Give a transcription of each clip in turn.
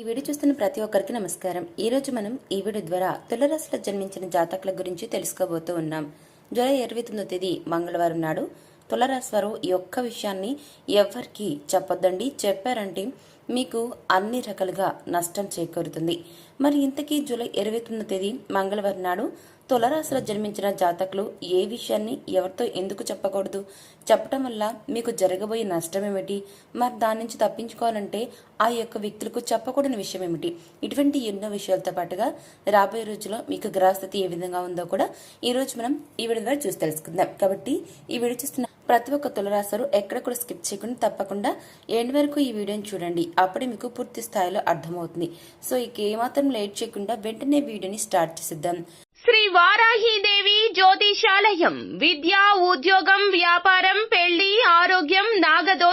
ఈ వీడియో చూస్తున్న ప్రతి ఒక్కరికి నమస్కారం. ఈ రోజు మనం ఈ వీడియో ద్వారా తులరాశిలో జన్మించిన జాతకుల గురించి తెలుసుకోబోతూ ఉన్నాం. జూలై ఇరవై తొమ్మిదో తేదీ మంగళవారం నాడు తులరాశి వారు ఈ ఒక్క విషయాన్ని ఎవ్వరికి చెప్పొద్దండి చెప్పారంటే మీకు అన్ని రకాలుగా నష్టం చేకూరుతుంది. మరి ఇంతకీ జూలై ఇరవై తొమ్మిది తేదీ మంగళవారం నాడు తులరాశిలో జన్మించిన జాతకులు ఏ విషయాన్ని ఎవరితో ఎందుకు చెప్పకూడదు? చెప్పటం వల్ల మీకు జరగబోయే నష్టం ఏమిటి మరి దాని నుంచి తప్పించుకోవాలంటే ఆ యొక్క వ్యక్తులకు చెప్పకూడని విషయం ఏమిటి ఇటువంటి ఎన్నో విషయాలతో పాటుగా రాబోయే రోజుల్లో మీకు గ్రహస్థితి ఏ విధంగా ఉందో కూడా ఈ రోజు మనం ఈ వీడియో ద్వారా చూసి తెలుసుకుందాం. కాబట్టి ఈ వీడియో చూస్తున్న ప్రతి ఒక్క తులరాశరు ఎక్కడ కూడా స్కిప్ చేయకుండా తప్పకుండా ఎండ్ వరకు ఈ వీడియోని చూడండి. అప్పుడే మీకు పూర్తి స్థాయిలో అర్థమవుతుంది. సో ఇక ఏమాత్రం లేట్ చేయకుండా వెంటనే వీడియోని స్టార్ట్ చేసిద్దాం. శ్రీ వారాహిదేవి జ్యోతిషాలయం విద్య ఉద్యోగం వ్యాపారం పెళ్ళి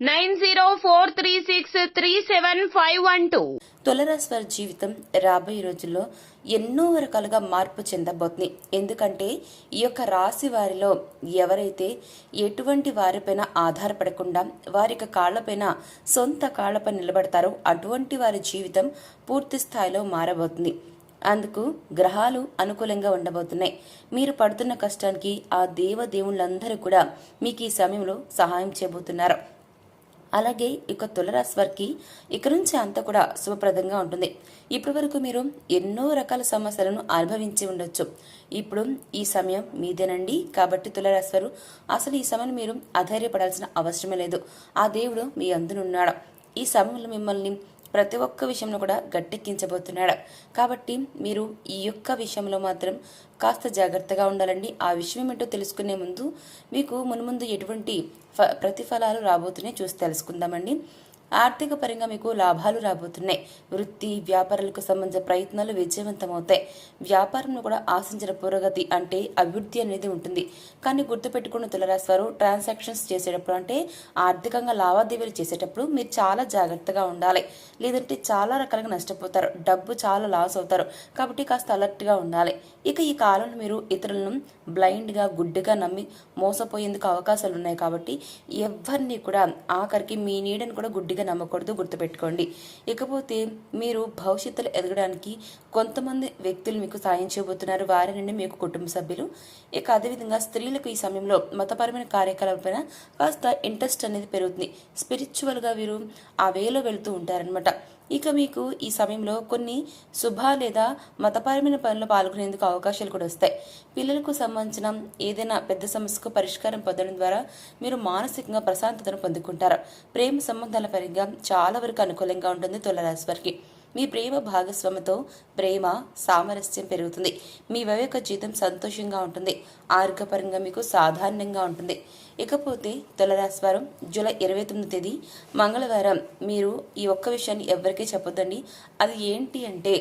nine zero four three six three seven five one two. తులరాశి వారి జీవితం రాబోయే రోజుల్లో ఎన్నో రకాలుగా మార్పు చెందబోతుంది. ఎందుకంటే ఈ యొక్క రాశి వారిలో ఎవరైతే ఎటువంటి వారిపైన ఆధారపడకుండా వారి యొక్క కాళ్ళపైన సొంత కాళ్ళపై నిలబడతారో అటువంటి వారి జీవితం పూర్తి స్థాయిలో మారబోతుంది. అందుకు గ్రహాలు అనుకూలంగా ఉండబోతున్నాయి. మీరు పడుతున్న కష్టానికి ఆ దేవ దేవుళ్ళందరూ కూడా మీకు ఈ సమయంలో సహాయం చేయబోతున్నారు. అలాగే ఇక తులరాశి వారికి ఇక నుంచి అంతా కూడా శుభప్రదంగా ఉంటుంది. ఇప్పటి వరకు మీరు ఎన్నో రకాల సమస్యలను అనుభవించి ఉండొచ్చు. ఇప్పుడు ఈ సమయం మీదేనండి. కాబట్టి తులరాశి వారు అసలు ఈ సమయం మీరు అధైర్యపడాల్సిన అవసరమే లేదు. ఆ దేవుడు మీ అందునున్నాడు ఈ సమయంలో మిమ్మల్ని ప్రతి ఒక్క విషయంలో కూడా గట్టెక్కించబోతున్నాడు కాబట్టి మీరు ఈ యొక్క విషయంలో మాత్రం కాస్త జాగ్రత్తగా ఉండాలండి. ఆ విషయం ఏమిటో తెలుసుకునే ముందు మీకు మున్ముందు ఎటువంటి ఫ ప్రతిఫలాలు రాబోతున్నాయి చూసి తెలుసుకుందామండి. ఆర్థిక పరంగా మీకు లాభాలు రాబోతున్నాయి. వృత్తి వ్యాపారాలకు సంబంధించిన ప్రయత్నాలు విజయవంతమవుతాయి. వ్యాపారంలో కూడా ఆశించిన పురోగతి అంటే అభివృద్ధి అనేది ఉంటుంది. కానీ గుర్తుపెట్టుకున్న తులరాశి వారు ట్రాన్సాక్షన్స్ చేసేటప్పుడు అంటే ఆర్థికంగా లావాదేవీలు చేసేటప్పుడు మీరు చాలా జాగ్రత్తగా ఉండాలి. లేదంటే చాలా రకాలుగా నష్టపోతారు. డబ్బు చాలా లాస్ అవుతారు. కాబట్టి కాస్త అలర్ట్గా ఉండాలి. ఇక ఈ కాలంలో మీరు ఇతరులను బ్లైండ్గా గుడ్డుగా నమ్మి మోసపోయేందుకు అవకాశాలు ఉన్నాయి కాబట్టి ఎవరిని కూడా ఆఖరికి మీ నీడని కూడా గుడ్డిగా నమ్మకూడదు గుర్తుపెట్టుకోండి. ఇకపోతే మీరు భవిష్యత్తులో ఎదగడానికి కొంతమంది వ్యక్తులు మీకు సాయం చేయబోతున్నారు. వారి నుండి మీకు కుటుంబ సభ్యులు. ఇక అదేవిధంగా స్త్రీలకు ఈ సమయంలో మతపరమైన కార్యకలాపాలపైన కాస్త ఇంట్రెస్ట్ అనేది పెరుగుతుంది. స్పిరిచువల్గా వీరు ఆ వేలో వెళుతూ ఉంటారనమాట ఇక మీకు ఈ సమయంలో కొన్ని శుభ లేదా మతపరమైన పనులు పాల్గొనేందుకు అవకాశాలు కూడా వస్తాయి. పిల్లలకు సంబంధించిన ఏదైనా పెద్ద సమస్యకు పరిష్కారం పొందడం ద్వారా మీరు మానసికంగా ప్రశాంతతను పొందుకుంటారు. ప్రేమ సంబంధాల పరంగా చాలా వరకు అనుకూలంగా ఉంటుంది తులరాశి వారికి. మీ ప్రేమ భాగస్వామితో ప్రేమ సామరస్యం పెరుగుతుంది. మీ వైవిక జీవితం సంతోషంగా ఉంటుంది. ఆరోగ్యపరంగా మీకు సాధారణంగా ఉంటుంది. ఇకపోతే తులరాశివారం జూలై ఇరవై తొమ్మిది తేదీ మంగళవారం. మీరు ఈ ఒక్క విషయాన్ని ఎవరికీ చెప్పొద్దండి. అది ఏంటి అంటే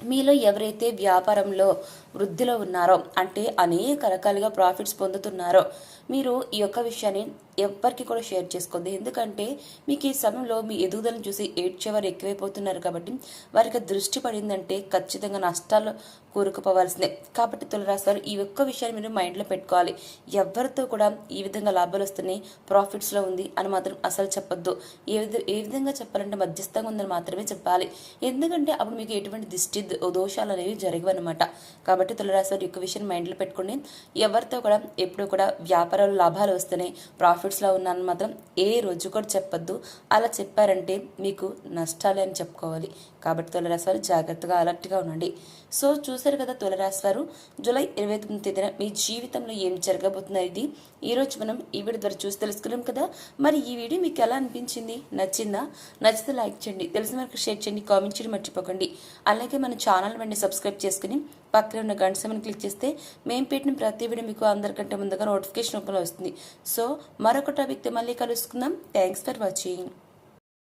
మీలో ఎవరైతే వ్యాపారంలో వృద్ధిలో ఉన్నారో అంటే అనేక రకాలుగా ప్రాఫిట్స్ పొందుతున్నారో మీరు ఈ యొక్క విషయాన్ని ఎవరికి కూడా షేర్ చేసుకోండి ఎందుకంటే మీకు ఈ సమయంలో మీ ఎదుగుదలను చూసి ఏడ్చేవారు ఎక్కువైపోతున్నారు కాబట్టి వారికి దృష్టి పడిందంటే ఖచ్చితంగా నష్టాలు కూరుకుపోవాల్సిందే. కాబట్టి తులరాశి వారు ఈ ఒక్క విషయాన్ని మీరు మైండ్లో పెట్టుకోవాలి. ఎవరితో కూడా ఈ విధంగా లాభాలు వస్తున్నాయి ప్రాఫిట్స్లో ఉంది అని మాత్రం అసలు చెప్పొద్దు. ఏ విధ ఏ విధంగా చెప్పాలంటే మధ్యస్థంగా ఉందని మాత్రమే చెప్పాలి. ఎందుకంటే అప్పుడు మీకు ఎటువంటి దిష్టి దోషాలు అనేవి జరగవన్నమాట కాబట్టి తులరాశి వారి యొక్క విషయం మైండ్లో పెట్టుకుని ఎవరితో కూడా ఎప్పుడు కూడా వ్యాపారాలు లాభాలు వస్తున్నాయి ప్రాఫిట్స్లో ఉన్నాను మాత్రం ఏ రోజు కూడా చెప్పొద్దు. అలా చెప్పారంటే మీకు నష్టాలే అని చెప్పుకోవాలి. కాబట్టి తులరాశి వారు జాగ్రత్తగా అలర్ట్గా ఉండండి. సో చూశారు కదా తులరాశి వారు. జూలై ఇరవై తొమ్మిది తేదీన మీ జీవితంలో ఏం జరగబోతున్నది ఇది? ఈరోజు మనం ఈ వీడియో ద్వారా చూసి తెలుసుకున్నాం కదా. మరి ఈ వీడియో మీకు ఎలా అనిపించింది? నచ్చిందా? నచ్చితే లైక్ చేయండి. తెలిసిన వరకు షేర్ చేయండి. కామెంట్ చేయడం మర్చిపోకండి. అలాగే మన ఛానల్ వెంటనే సబ్స్క్రైబ్ చేసుకుని పక్కన ఉన్న గంట సమయం క్లిక్ చేస్తే మేము పెట్టిన ప్రతి వీడియో మీకు అందరికంటే ముందుగా నోటిఫికేషన్ రూపంలో వస్తుంది. సో మరొక టాపిక్తో మళ్ళీ కలుసుకుందాం. Thanks for watching.